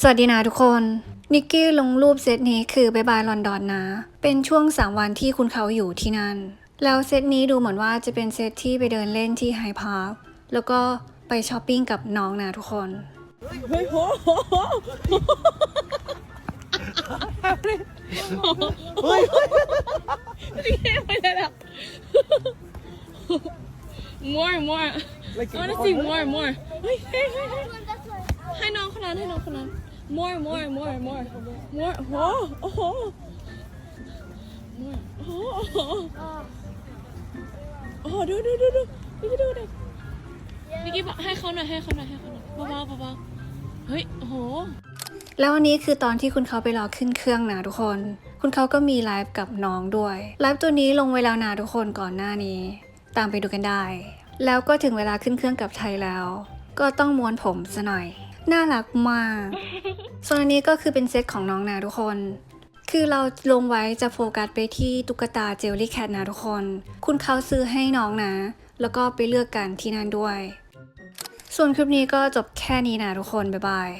สวัสดีนะทุกคน นิกกี้ลงรูปเซตนี้คือบายบายลอนดอนนะ เป็นช่วง 3 วันที่คุณเขาอยู่ที่นั่น แล้วเซตนี้ดูเหมือนว่าจะเป็นเซตที่ไปเดินเล่นที่ไฮพาร์ค แล้วก็ไปช้อปปิ้งกับน้องนะทุกคน เฮ้ยโหเฮ้ยนี่ไปได้แล้ว more more I wanna see more more เฮ้ยเฮ้ยเฮ้ย ให้น้องคนนั้นให้น้องคนนั้น more more more more more โอ้โหโอ้โห more โอ้โหโอ้โหดูดูดูดูดูดูดูนิกกี้บอกให้เขาหน่อยให้เขาหน่อยให้เขาหน่อยเบาๆเบาๆเฮ้ยโอ้โหแล้ววันนี้คือตอนที่คุณเขาไปรอขึ้นเครื่องนะทุกคน คุณเขาก็มีไลฟ์กับน้องด้วยไลฟ์ตัวนี้ลงเวแลาวนาทุกคนก่อนหน้านี้ ตามไปดูกันได้ แล้วก็ถึงเวลาขึ้นเครื่องกับไทยแล้ว ก็ต้องม้วนผมซะหน่อย น่ารักมาก ส่วนอันนี้ก็คือเป็นเซตของน้องนะทุกคน คือเราลงไว้จะโฟกัสไปที่ตุ๊กตาเจลลี่แคทนะทุกคน คุณเขาซื้อให้น้องนะ แล้วก็ไปเลือกกันที่นั่นด้วย ส่วนคลิปนี้ก็จบแค่นี้นะทุกคน บ๊ายบาย